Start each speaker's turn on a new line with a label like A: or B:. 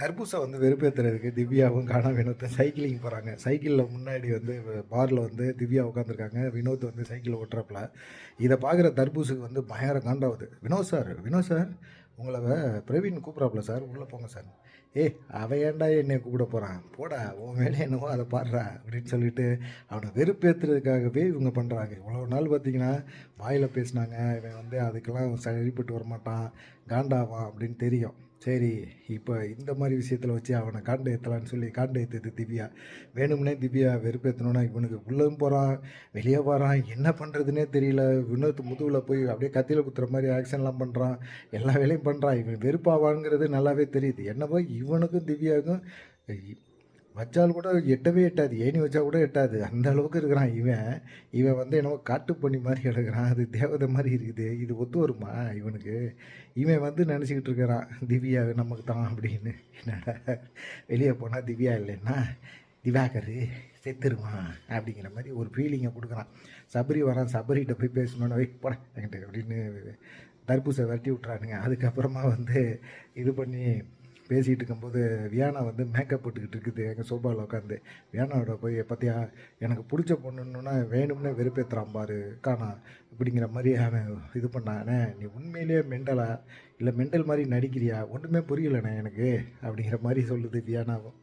A: தர்பூசை வந்து வெறுப்பேற்றுறதுக்கு திவ்யாவும் காணா வினோத்தை சைக்கிளிங் போகிறாங்க சைக்கிளில் முன்னாடி வந்து பாரில் வந்து திவ்யா உட்காந்துருக்காங்க வினோத் வந்து சைக்கிளில் ஓட்டுறாப்புல. இதை பார்க்குற தர்பூசுக்கு வந்து பயங்கர காண்டாகுது வினோத் சார் வினோத் சார் உங்களை பிரவீன் கூப்பிட்றாப்புல சார். உள்ளே போங்க சார். ஏ அவன் ஏன்டா என்னை கூப்பிட போகிறான் போடா உன் வேலை என்னவோ அதை பாடுறா அப்படின்னு சொல்லிட்டு அவனை வெறுப்பேற்றுறதுக்காகவே இவங்க பண்ணுறாங்க இவ்வளோ நாள் பார்த்தீங்கன்னா வாயில் பேசினாங்க. இவன் வந்து அதுக்கெல்லாம் சரிப்பட்டு வரமாட்டான். காண்டாவான் அப்படின்னு தெரியும். சரி இப்போ இந்த மாதிரி விஷயத்தில் வச்சு அவனை காண்டு ஏற்றலான்னு சொல்லி காண்டு ஏற்றுது திவ்யா. வேணும்னே திவ்யா வெறுப்பேற்றணுன்னா இவனுக்கு உள்ளவும் போகிறான் வெளியே போகிறான் என்ன பண்ணுறதுனே தெரியல. வினோத் முதுவில் போய் அப்படியே கத்தியில் குத்துற மாதிரி ஆக்ஷன்லாம் பண்ணுறான் எல்லா வேலையும் பண்ணுறான் இவன் வெறுப்பாவாங்கிறது நல்லாவே தெரியுது. என்னவோ இவனுக்கும் திவ்யாவுக்கும் வச்சால் கூட எட்டவே எட்டாது. ஏணி வச்சா கூட எட்டாது. அந்த அளவுக்கு இருக்கிறான் இவன். இவன் வந்து என்னவோ காட்டு பண்ணி மாதிரி எடுக்கிறான் அது தேவதை மாதிரி இருக்குது. இது ஒத்து வருமா இவனுக்கு? இவன் வந்து நினச்சிக்கிட்டு இருக்கிறான் திவ்யா நமக்கு தான் அப்படின்னு. என்னடா? வெளியே போனால் திவ்யா இல்லைன்னா திவாகர் செத்துருவான் அப்படிங்கிற மாதிரி ஒரு ஃபீலிங்கை கொடுக்குறான். சபரி வரான். சபரிகிட்ட போய் பேசணுன்னு வெயிட் போட என்கிட்ட அப்படின்னு தர்பூசை விரட்டி விட்றானுங்க அதுக்கப்புறமா வந்து இது பண்ணி பேசிகிட்டு இருக்கும்போது வியானா வந்து மேக்கப் போட்டுக்கிட்டு இருக்குது எங்கள் சோபாவில் உட்காந்து வியானாவோட போய் பார்த்தியா எனக்கு பிடிச்ச பொண்ணுன்னா வேணும்னே வெறுப்பேற்றுறான் பாரு காணா அப்படிங்கிற மாதிரி அவன் இது பண்ணானே. நீ உண்மையிலேயே மெண்டலா? இல்லை மெண்டல் மாதிரி நடிக்கிறியா? ஒன்றுமே புரியலண்ணே எனக்கு அப்படிங்கிற மாதிரி சொல்லுது வியானாவும்.